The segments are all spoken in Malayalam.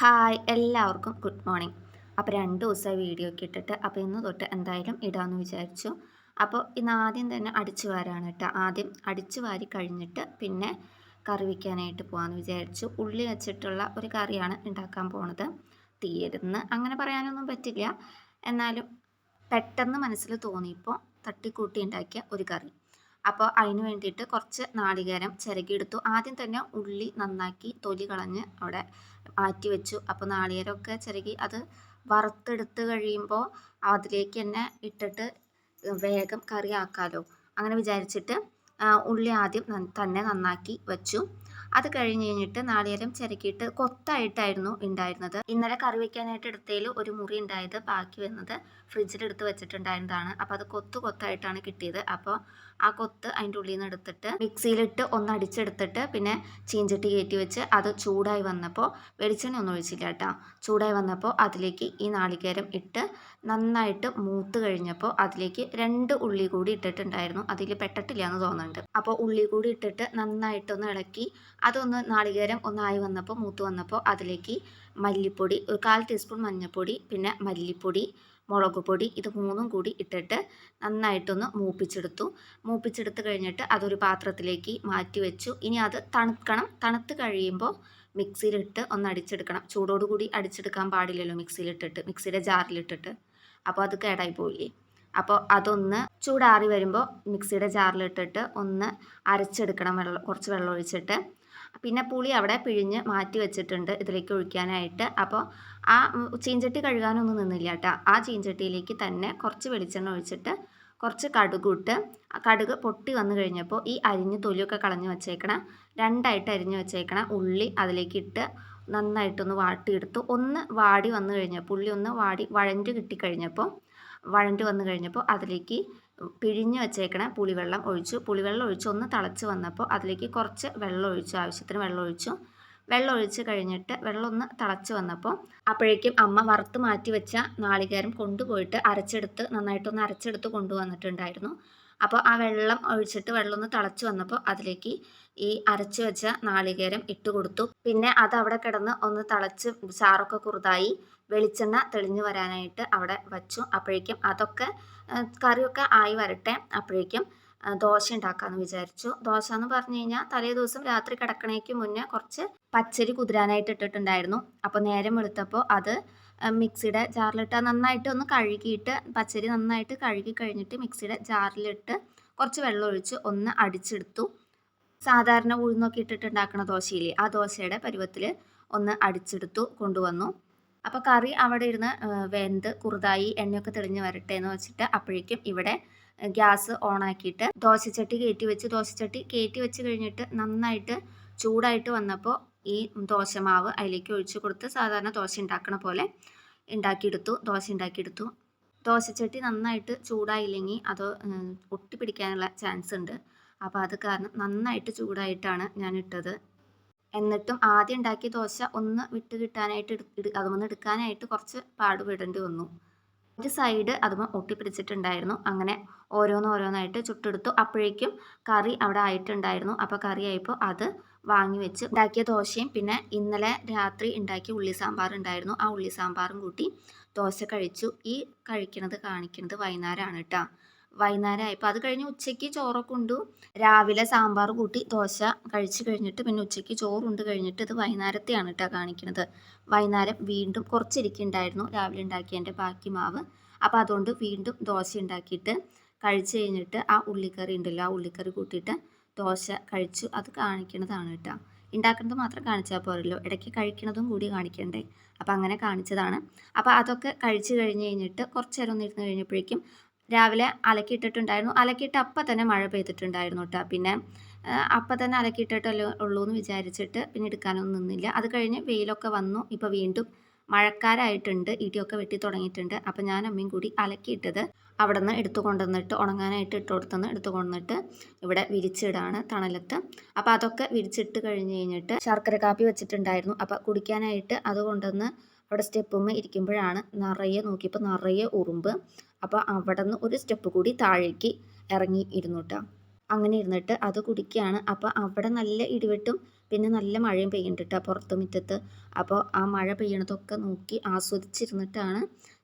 ഹായ് എല്ലാവർക്കും ഗുഡ് മോർണിംഗ്. അപ്പോൾ രണ്ട് ദിവസമായി വീഡിയോ ഒക്കെ ഇട്ടിട്ട് അപ്പോൾ ഇന്ന് തൊട്ട് എന്തായാലും ഇടാമെന്ന് വിചാരിച്ചു. അപ്പോൾ ഇന്ന് ആദ്യം തന്നെ അടിച്ചു വാരാണ് കേട്ടോ. ആദ്യം അടിച്ചു വാരി കഴിഞ്ഞിട്ട് പിന്നെ കറി വയ്ക്കാനായിട്ട് പോകാമെന്ന് വിചാരിച്ചു. ഉള്ളി വെച്ചിട്ടുള്ള ഒരു കറിയാണ് ഉണ്ടാക്കാൻ പോണത്. തീരുന്ന് അങ്ങനെ പറയാനൊന്നും പറ്റില്ല. എന്നാലും പെട്ടെന്ന് മനസ്സിൽ തോന്നിയപ്പോൾ തട്ടിക്കൂട്ടി ഉണ്ടാക്കിയ ഒരു കറി. അപ്പോൾ അതിന് വേണ്ടിയിട്ട് കുറച്ച് നാളികേരം ചിരകിയെടുത്തു. ആദ്യം തന്നെ ഉള്ളി നന്നാക്കി തൊലി കളഞ്ഞ് അവിടെ മാറ്റി വെച്ചു. അപ്പോൾ നാളികേരമൊക്കെ ചിരകി അത് വറുത്തെടുത്ത് കഴിയുമ്പോൾ അതിലേക്ക് തന്നെ ഇട്ടിട്ട് വേഗം കറി ആക്കാമല്ലോ അങ്ങനെ വിചാരിച്ചിട്ട് ഉള്ളി ആദ്യം തന്നെ നന്നാക്കി വെച്ചു. അത് കഴിഞ്ഞ് കഴിഞ്ഞിട്ട് നാളികേരം ചിരക്കിയിട്ട് കൊത്തായിട്ടായിരുന്നു ഉണ്ടായിരുന്നത് ഇന്നലെ കറി വെക്കാനായിട്ട് എടുത്തതിൽ ഒരു മുറി ഉണ്ടായത് ബാക്കി വന്നത് ഫ്രിഡ്ജിലെടുത്ത് വെച്ചിട്ടുണ്ടായിരുന്നതാണ്. അപ്പോൾ അത് കൊത്തു കൊത്തായിട്ടാണ് കിട്ടിയത്. അപ്പോൾ ആ കൊത്ത് അതിന്റെ ഉള്ളിൽ നിന്ന് എടുത്തിട്ട് മിക്സിയിലിട്ട് ഒന്ന് അടിച്ചെടുത്തിട്ട് പിന്നെ ചീഞ്ചട്ടി കയറ്റി വെച്ച് അത് ചൂടായി വന്നപ്പോൾ വെളിച്ചെണ്ണ ഒന്നും ഒഴിച്ചില്ല കേട്ടോ. ചൂടായി വന്നപ്പോൾ അതിലേക്ക് ഈ നാളികേരം ഇട്ട് നന്നായിട്ട് മൂത്ത് കഴിഞ്ഞപ്പോൾ അതിലേക്ക് രണ്ട് ഉള്ളി കൂടി ഇട്ടിട്ടുണ്ടായിരുന്നു. അതിൽ പെട്ടിട്ടില്ല എന്ന് തോന്നുന്നുണ്ട്. അപ്പോൾ ഉള്ളി കൂടി ഇട്ടിട്ട് നന്നായിട്ടൊന്ന് ഇളക്കി അതൊന്ന് നാളികേരം ഒന്നായി വന്നപ്പോൾ മൂത്ത് വന്നപ്പോൾ അതിലേക്ക് മല്ലിപ്പൊടി ഒരു കാൽ ടീസ്പൂൺ മഞ്ഞൾപ്പൊടി പിന്നെ മല്ലിപ്പൊടി മുളക് പൊടി ഇത് മൂന്നും കൂടി ഇട്ടിട്ട് നന്നായിട്ടൊന്ന് മൂപ്പിച്ചെടുത്തു. മൂപ്പിച്ചെടുത്ത് കഴിഞ്ഞിട്ട് അതൊരു പാത്രത്തിലേക്ക് മാറ്റി വെച്ചു. ഇനി അത് തണുക്കണം. തണുത്ത് കഴിയുമ്പോൾ മിക്സിയിലിട്ട് ഒന്ന് അടിച്ചെടുക്കണം. ചൂടോടുകൂടി അടിച്ചെടുക്കാൻ പാടില്ലല്ലോ മിക്സിയിലിട്ടിട്ട് മിക്സിയുടെ ജാറിലിട്ടിട്ട്. അപ്പോൾ അത് കേടായി പോയില്ലേ അപ്പോൾ അതൊന്ന് ചൂടാറി വരുമ്പോൾ മിക്സിയുടെ ജാറിലിട്ടിട്ട് ഒന്ന് അരച്ചെടുക്കണം വെള്ളം കുറച്ച് വെള്ളം ഒഴിച്ചിട്ട്. പിന്നെ പുളി അവിടെ പിഴിഞ്ഞ് മാറ്റി വെച്ചിട്ടുണ്ട് ഇതിലേക്ക് ഒഴിക്കാനായിട്ട്. അപ്പോൾ ആ ചീഞ്ചട്ടി കഴുകാനൊന്നും നിന്നില്ല കേട്ടോ. ആ ചീഞ്ചട്ടിയിലേക്ക് തന്നെ കുറച്ച് വെളിച്ചെണ്ണ ഒഴിച്ചിട്ട് കുറച്ച് കടുക് ഇട്ട് കടുക് പൊട്ടി വന്നു കഴിഞ്ഞപ്പോൾ ഈ അരിഞ്ഞ് തൊലിയൊക്കെ കളഞ്ഞ് വെച്ചേക്കണം. രണ്ടായിട്ട് അരിഞ്ഞ് വെച്ചേക്കണം. ഉള്ളി അതിലേക്ക് ഇട്ട് നന്നായിട്ടൊന്ന് വാട്ടിയെടുത്തു. ഒന്ന് വാടി വന്നു കഴിഞ്ഞപ്പോൾ ഉള്ളി ഒന്ന് വാടി വഴഞ്ഞ് കിട്ടിക്കഴിഞ്ഞപ്പോൾ വഴണ്ട് വന്നു കഴിഞ്ഞപ്പോൾ അതിലേക്ക് പിഴിഞ്ഞ് വെച്ചേക്കണ പുളിവെള്ളം ഒഴിച്ചു. പുളിവെള്ളം ഒഴിച്ച് ഒന്ന് തിളച്ച് വന്നപ്പോൾ അതിലേക്ക് കുറച്ച് വെള്ളം ഒഴിച്ചു. ആവശ്യത്തിന് വെള്ളം ഒഴിച്ചു. വെള്ളം ഒഴിച്ച് കഴിഞ്ഞിട്ട് വെള്ളം ഒന്ന് തിളച്ച് വന്നപ്പോൾ അപ്പോഴേക്കും അമ്മ വറുത്ത് മാറ്റി വെച്ച നാളികേരം കൊണ്ടുപോയിട്ട് അരച്ചെടുത്ത് നന്നായിട്ടൊന്ന് അരച്ചെടുത്ത് കൊണ്ടുവന്നിട്ടുണ്ടായിരുന്നു. അപ്പോൾ ആ വെള്ളം ഒഴിച്ചിട്ട് വെള്ളം ഒന്ന് തിളച്ച് വന്നപ്പോൾ അതിലേക്ക് ഈ അരച്ച് വെച്ച നാളികേരം ഇട്ട് കൊടുത്തു. പിന്നെ അത് അവിടെ കിടന്ന് ഒന്ന് തിളച്ച് ചാറൊക്കെ കുറുതായി വെളിച്ചെണ്ണ തെളിഞ്ഞു വരാനായിട്ട് അവിടെ വച്ചു. അപ്പോഴേക്കും അതൊക്കെ കറിയൊക്കെ ആയി വരട്ടെ അപ്പോഴേക്കും ദോശ ഉണ്ടാക്കാമെന്ന് വിചാരിച്ചു. ദോശ എന്ന് പറഞ്ഞു കഴിഞ്ഞാൽ തലേ ദിവസം രാത്രി കിടക്കണേക്ക് മുന്നേ കുറച്ച് പച്ചരി കുതിരാനായിട്ട് ഇട്ടിട്ടുണ്ടായിരുന്നു. അപ്പോൾ നേരം വെളുത്തപ്പോൾ അത് മിക്സിയുടെ ജാറിലിട്ട് നന്നായിട്ട് ഒന്ന് കഴുകിയിട്ട് പച്ചരി നന്നായിട്ട് കഴുകി കഴിഞ്ഞിട്ട് മിക്സിയുടെ ജാറിലിട്ട് കുറച്ച് വെള്ളം ഒഴിച്ച് ഒന്ന് അടിച്ചെടുത്തു. സാധാരണ ഉഴുന്നൊക്കെ ഇട്ടിട്ടുണ്ടാക്കുന്ന ദോശയില്ലേ ആ ദോശയുടെ പരുവത്തിൽ ഒന്ന് അടിച്ചെടുത്തു കൊണ്ടുവന്നു. അപ്പോൾ കറി അവിടെ ഇരുന്ന് വെന്ത് കുറുതായി എണ്ണയൊക്കെ തെളിഞ്ഞ് വരട്ടെ എന്ന് വെച്ചിട്ട് അപ്പോഴേക്കും ഇവിടെ ഗ്യാസ് ഓണാക്കിയിട്ട് ദോശച്ചട്ടി കയറ്റി വെച്ച് ദോശച്ചട്ടി കയറ്റി വെച്ച് കഴിഞ്ഞിട്ട് നന്നായിട്ട് ചൂടായിട്ട് വന്നപ്പോൾ ഈ ദോശമാവ് അതിലേക്ക് ഒഴിച്ച് കൊടുത്ത് സാധാരണ ദോശ ഉണ്ടാക്കണ പോലെ ഉണ്ടാക്കിയെടുത്തു ദോശ ഉണ്ടാക്കിയെടുത്തു ദോശച്ചട്ടി നന്നായിട്ട് ചൂടായില്ലെങ്കിൽ അത് ഒട്ടിപ്പിടിക്കാനുള്ള ചാൻസ് ഉണ്ട്. അപ്പോൾ അത് കാരണം നന്നായിട്ട് ചൂടായിട്ടാണ് ഞാൻ ഇട്ടത് എന്നിട്ടും ആദ്യം ഉണ്ടാക്കിയ ദോശ ഒന്ന് വിട്ട് കിട്ടാനായിട്ട് അതുമൊന്ന് എടുക്കാനായിട്ട് കുറച്ച് പാടുപെടേണ്ടി വന്നു. ഒരു സൈഡ് അതുമ ഒട്ടിപ്പിടിച്ചിട്ടുണ്ടായിരുന്നു അങ്ങനെ ഓരോന്നോരോന്നായിട്ട് ചുട്ടെടുത്തു. അപ്പോഴേക്കും കറി അവിടെ ആയിട്ടുണ്ടായിരുന്നു. അപ്പോൾ കറി ആയപ്പോൾ അത് വാങ്ങി വെച്ച് ഉണ്ടാക്കിയ ദോശയും പിന്നെ ഇന്നലെ രാത്രി ഉണ്ടാക്കിയ ഉള്ളി സാമ്പാർ ഉണ്ടായിരുന്നു. ആ ഉള്ളി സാമ്പാറും കൂട്ടി ദോശ കഴിച്ചു. ഈ കഴിക്കണത് കാണിക്കുന്നത് വൈകുന്നേരമാണ് കേട്ടോ വൈകുന്നേരം ആയപ്പോൾ അത് കഴിഞ്ഞ് ഉച്ചയ്ക്ക് ചോറൊക്കെ ഉണ്ട്. രാവിലെ സാമ്പാർ കൂട്ടി ദോശ കഴിച്ച് കഴിഞ്ഞിട്ട് പിന്നെ ഉച്ചയ്ക്ക് ചോറുണ്ട് കഴിഞ്ഞിട്ട് ഇത് വൈകുന്നേരത്തെയാണ് കേട്ടോ കാണിക്കുന്നത് വൈകുന്നേരം വീണ്ടും കുറച്ചിരിക്കുന്നുണ്ടായിരുന്നു രാവിലെ ഉണ്ടാക്കിയതിന്റെ ബാക്കി മാവ്. അപ്പോൾ അതുകൊണ്ട് വീണ്ടും ദോശ ഉണ്ടാക്കിയിട്ട് കഴിച്ച് കഴിഞ്ഞിട്ട് ആ ഉള്ളിക്കറി ഉണ്ടല്ലോ ആ ഉള്ളിക്കറി കൂട്ടിയിട്ട് ദോശ കഴിച്ചു. അത് കാണിക്കുന്നതാണ് കേട്ടോ. ഉണ്ടാക്കുന്നത് മാത്രം കാണിച്ചാൽ പോരല്ലോ. ഇടയ്ക്ക് കഴിക്കുന്നതും കൂടി കാണിക്കണ്ടേ? അപ്പോൾ അങ്ങനെ കാണിച്ചതാണ്. അപ്പോൾ അതൊക്കെ കഴിച്ചു കഴിഞ്ഞ് കഴിഞ്ഞിട്ട് കുറച്ച് നേരം ഒന്നിരുന്ന് കഴിഞ്ഞപ്പോഴേക്കും രാവിലെ അലക്കിയിട്ടിട്ടുണ്ടായിരുന്നു. അലക്കിയിട്ട് അപ്പം തന്നെ മഴ പെയ്തിട്ടുണ്ടായിരുന്നു കേട്ടോ പിന്നെ അപ്പം തന്നെ അലക്കിയിട്ടിട്ടല്ലേ ഉള്ളൂ എന്ന് വിചാരിച്ചിട്ട് പിന്നെ എടുക്കാനൊന്നും നിന്നില്ല. അത് കഴിഞ്ഞ് വെയിലൊക്കെ വന്നു. ഇപ്പോൾ വീണ്ടും മഴക്കാരായിട്ടുണ്ട്. ഇടിയൊക്കെ വെട്ടി തുടങ്ങിയിട്ടുണ്ട്. അപ്പം ഞാൻ അമ്മയും കൂടി അലക്കിയിട്ടത് അവിടെ നിന്ന് എടുത്തു കൊണ്ടുവന്നിട്ട് ഉണങ്ങാനായിട്ട് ഇട്ട് കൊടുത്തുനിന്ന് എടുത്തു കൊണ്ടുവന്നിട്ട് ഇവിടെ വിരിച്ചിടാണ് തണലത്ത്. അപ്പോൾ അതൊക്കെ വിരിച്ചിട്ട് കഴിഞ്ഞ് കഴിഞ്ഞിട്ട് ശർക്കര കാപ്പി വെച്ചിട്ടുണ്ടായിരുന്നു. അപ്പോൾ കുടിക്കാനായിട്ട് അത് കൊണ്ടുവന്ന് അവിടെ സ്റ്റെപ്പുമ്മ ഇരിക്കുമ്പോഴാണ് നിറയെ നോക്കിയപ്പോൾ നിറയെ ഉറുമ്പ്. അപ്പോൾ അവിടെ നിന്ന് ഒരു സ്റ്റെപ്പ് കൂടി താഴേക്ക് ഇറങ്ങി ഇരുന്നു കേട്ടോ അങ്ങനെ ഇരുന്നിട്ട് അത് കുടിക്കുകയാണ്. അപ്പോൾ അവിടെ നല്ല ഇടിവെട്ടും പിന്നെ നല്ല മഴയും പെയ്യുന്നുണ്ട് കേട്ടോ പുറത്ത് മുറ്റത്ത്. അപ്പോൾ ആ മഴ പെയ്യണതൊക്കെ നോക്കി ആസ്വദിച്ചിരുന്നിട്ടാണ്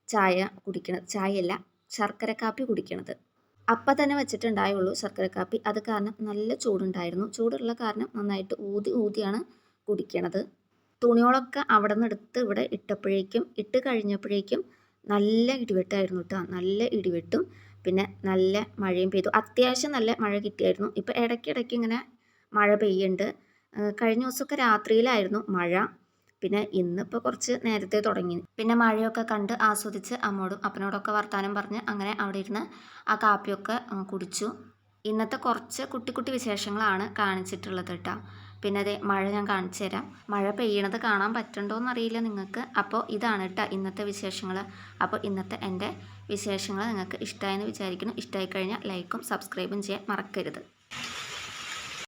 ചായ കുടിക്കണത് ചായയല്ല ശർക്കര കാപ്പി കുടിക്കണത്. അപ്പം തന്നെ വെച്ചിട്ടുണ്ടായുള്ളൂ ശർക്കര കാപ്പി. അത് കാരണം നല്ല ചൂടുണ്ടായിരുന്നു. ചൂടുള്ള കാരണം നന്നായിട്ട് ഊതി ഊതിയാണ് കുടിക്കണത്. തുണികളൊക്കെ അവിടെ നിന്ന് എടുത്ത് ഇവിടെ ഇട്ടപ്പോഴേക്കും ഇട്ട് കഴിഞ്ഞപ്പോഴേക്കും നല്ല ഇടിവെട്ടായിരുന്നു കേട്ടോ നല്ല ഇടിവെട്ടും പിന്നെ നല്ല മഴയും പെയ്തു. അത്യാവശ്യം നല്ല മഴ കിട്ടിയായിരുന്നു. ഇപ്പോൾ ഇടയ്ക്കിടയ്ക്ക് ഇങ്ങനെ മഴ പെയ്യുന്നുണ്ട്. കഴിഞ്ഞ ദിവസമൊക്കെ രാത്രിയിലായിരുന്നു മഴ. പിന്നെ ഇന്നിപ്പോൾ കുറച്ച് നേരത്തെ തുടങ്ങി. പിന്നെ മഴയൊക്കെ കണ്ട് ആസ്വദിച്ച് അമ്മോടും അപ്പനോടൊക്കെ വർത്താനം പറഞ്ഞ് അങ്ങനെ അവിടെ ഇരുന്ന് ആ കാപ്പിയൊക്കെ കുടിച്ചു. ഇന്നത്തെ കുറച്ച് കുട്ടി കുട്ടി വിശേഷങ്ങളാണ് കാണിച്ചിട്ടുള്ളത് കേട്ടോ പിന്നെ അതെ മഴ ഞാൻ കാണിച്ചു തരാം. മഴ പെയ്യണത് കാണാൻ പറ്റണ്ടോയെന്ന് അറിയില്ല നിങ്ങൾക്ക്. അപ്പോൾ ഇതാണ് കേട്ടോ ഇന്നത്തെ വിശേഷങ്ങൾ അപ്പോൾ ഇന്നത്തെ എന്റെ വിശേഷങ്ങൾ നിങ്ങൾക്ക് ഇഷ്ടമായെന്ന് വിചാരിക്കുന്നു. ഇഷ്ടമായി കഴിഞ്ഞാൽ ലൈക്കും സബ്സ്ക്രൈബും ചെയ്യാൻ മറക്കരുത്.